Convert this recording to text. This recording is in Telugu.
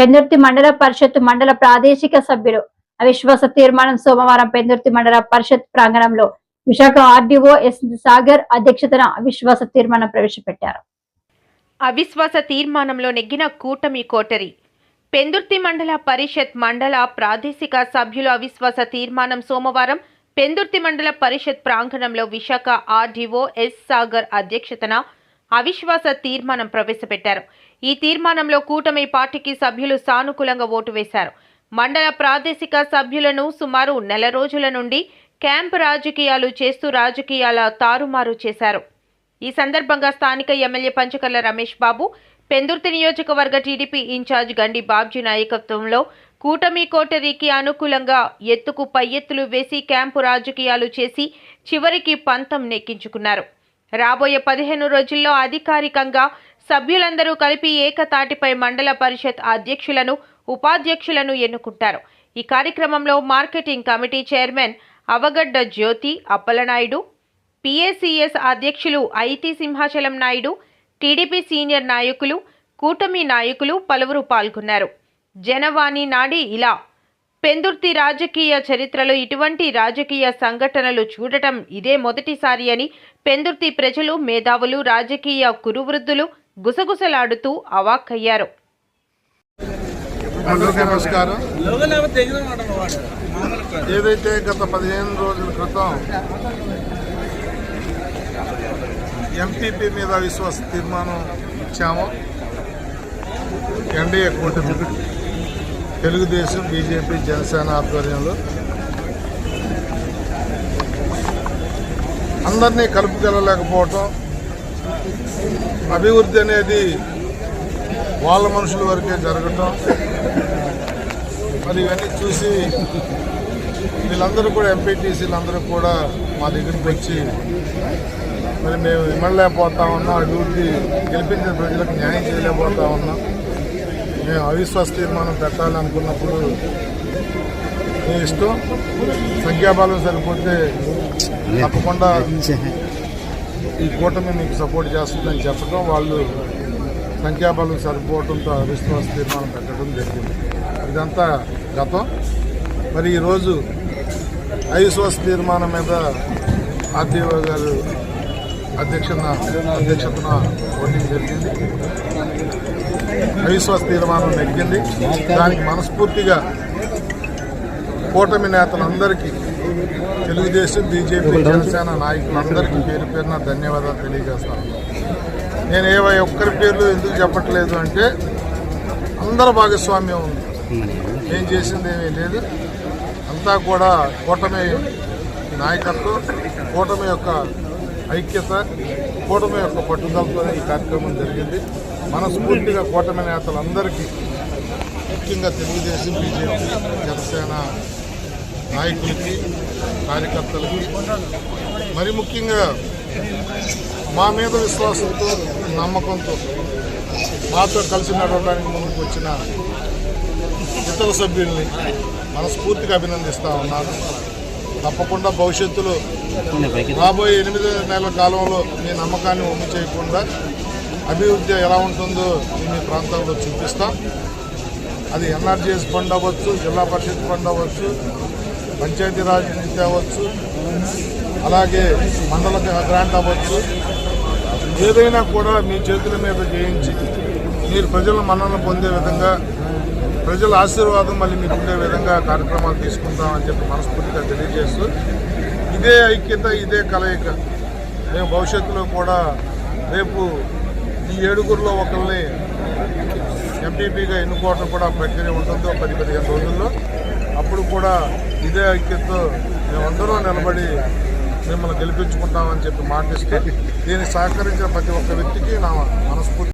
పెందుర్తి మండల పరిషత్ మండల ప్రాదేశిక సభ్యులు. అవిశ్వాస తీర్మానం సోమవారం పెందుర్తి మండల పరిషత్ ప్రాంగణంలో విశాఖ ఆర్డీఓ ఎస్ సాగర్ అధ్యక్షతన అవిశ్వాస తీర్మానం ప్రవేశపెట్టారు. అవిశ్వాస తీర్మానంలో నెగ్గిన కూటమి కోటరి. పెందుర్తి మండల పరిషత్ మండల ప్రాదేశిక సభ్యుల అవిశ్వాస తీర్మానం సోమవారం పెందుర్తి మండల పరిషత్ ప్రాంగణంలో విశాఖ ఆర్డీఓ ఎస్ సాగర్ అధ్యక్షతన అవిశ్వాస తీర్మానం ప్రవేశపెట్టారు. ఈ తీర్మానంలో కూటమి పార్టీకి సభ్యులు సానుకూలంగా ఓటు వేశారు. మండల ప్రాదేశిక సభ్యులను సుమారు నెల రోజుల నుండి క్యాంప్ రాజకీయాలు చేస్తూ రాజకీయాల తారుమారు చేశారు. ఈ సందర్భంగా స్థానిక ఎమ్మెల్యే పంచకర్ల రమేష్ బాబు పెందుర్తి నియోజకవర్గ టీడీపీ ఇన్ఛార్జ్ గండి బాబ్జీ నాయకత్వంలో కూటమి కోటరీకి అనుకూలంగా ఎత్తుకు పై ఎత్తులు వేసి క్యాంపు రాజకీయాలు చేసి చివరికి పంతం నెక్కించుకున్నారు. రాబోయే పదిహేను రోజుల్లో అధికారికంగా సభ్యులందరూ కలిపి ఏకతాటిపై మండల పరిషత్ అధ్యక్షులను ఉపాధ్యక్షులను ఎన్నుకుంటారు. ఈ కార్యక్రమంలో marketing committee chairman Avagadda Jyothi Appalanaidu PACS అధ్యక్షులు IT Simhachalam Naidu TDP senior నాయకులు కూటమి నాయకులు పలువురు పాల్గొన్నారు. జనవాణి నాడి ఇలా పెందుర్తి రాజకీయ చరిత్రలో ఇటువంటి రాజకీయ సంఘటనలు చూడటం ఇదే మొదటిసారి అని పెందుర్తి ప్రజలు మేధావులు రాజకీయ కురువృద్ధులు గుసగుసలాడుతూ అవాక్కయ్యారు. నమస్కారం. ఏదైతే గత పదిహేను రోజుల క్రితం ఎంపీపీ మీద విశ్వాస తీర్మానం ఇచ్చామో ఎన్డీఏ కూటమి తెలుగుదేశం బీజేపీ జనసేన ఆధ్వర్యంలో అందరినీ కలుపుకెళ్ళలేకపోవటం అభివృద్ధి అనేది వాళ్ళ మనుషుల వరకే జరగటం మరి ఇవన్నీ చూసి వీళ్ళందరూ కూడా ఎంపీటీసీలు అందరూ కూడా మా దగ్గరికి వచ్చి మరి మేము ఇమ్మడలేకపోతా ఉన్నాం అభివృద్ధి గెలిపించిన ప్రజలకు న్యాయం చేయలేకపోతా ఉన్నాం. మేము అవిశ్వాస తీర్మానం పెట్టాలనుకున్నప్పుడు మీ ఇష్టం సంఖ్యాబలం సరిపోతే తప్పకుండా ఈ కూటమి మీకు సపోర్ట్ చేస్తుందని చెప్పడం వాళ్ళు సంఖ్యాబలం సరిపోవడంతో అవిశ్వాస తీర్మానం పెట్టడం జరిగింది. ఇదంతా గతం. మరి ఈరోజు అవిశ్వాస తీర్మానం మీద ఆర్టీఓ గారు అధ్యక్షన అధ్యక్షతన ఓటింగ్ జరిగింది. అవిశ్వాస తీర్మానం నెగ్గింది. దానికి మనస్ఫూర్తిగా కూటమి నేతలందరికీ తెలుగుదేశం బీజేపీ జనసేన నాయకులందరికీ పేరు పేరున ధన్యవాదాలు తెలియజేస్తాను. నేను ఏవై ఒక్కరి పేర్లు ఎందుకు చెప్పట్లేదు అంటే అందరి భాగస్వామ్యం ఉంది. ఏం చేసింది ఏమీ లేదు. అంతా కూడా కూటమి నాయకత్వం కూటమి యొక్క ఐక్యత కూటమి యొక్క పట్టుదలతోనే ఈ కార్యక్రమం జరిగింది. మనస్ఫూర్తిగా కూటమి నేతలందరికీ ముఖ్యంగా తెలుగుదేశం బీజేపీ జనసేన నాయకులకి కార్యకర్తలకి మరి ముఖ్యంగా మా మీద విశ్వాసంతో నమ్మకంతో మాతో కలిసి నడవడానికి ముందుకు వచ్చిన ఇతర సభ్యుల్ని మనస్ఫూర్తిగా అభినందిస్తూ ఉన్నాను. తప్పకుండా భవిష్యత్తులో రాబోయే ఎనిమిది నెలల కాలంలో మీ నమ్మకాన్ని ఒమ్ము చేయకుండా అభివృద్ధి ఎలా ఉంటుందో మీ మీ ప్రాంతాల్లో చూపిస్తాం. అది ఎన్ఆర్జీఎస్ ఫండ్ అవ్వచ్చు జిల్లా పరిషత్ ఫండ్ అవ్వచ్చు పంచాయతీరాజ్ నిధి అవ్వచ్చు అలాగే మండల గ్రాంట్ అవ్వచ్చు. ఏదైనా కూడా మీ చేతుల మీద చేయించి మీరు ప్రజల మన్నన పొందే విధంగా ప్రజల ఆశీర్వాదం మళ్ళీ మీకు ఉండే విధంగా కార్యక్రమాలు తీసుకుంటామని చెప్పి మనస్ఫూర్తిగా తెలియజేస్తూ ఇదే ఐక్యత ఇదే కలయిక. మేము భవిష్యత్తులో కూడా రేపు ఈ ఏడుగురిలో ఒకరిని ఎంపీపీగా ఎన్నుకోవడం కూడా ప్రక్రియ ఉంటుందో పది పదిహేను రోజుల్లో. అప్పుడు కూడా ఇదే ఐక్యతతో మేమందరం నిలబడి మిమ్మల్ని గెలిపించుకుంటామని చెప్పి మాటిస్తే దీనికి సహకరించిన ప్రతి ఒక్క వ్యక్తికి నా మనస్ఫూర్తి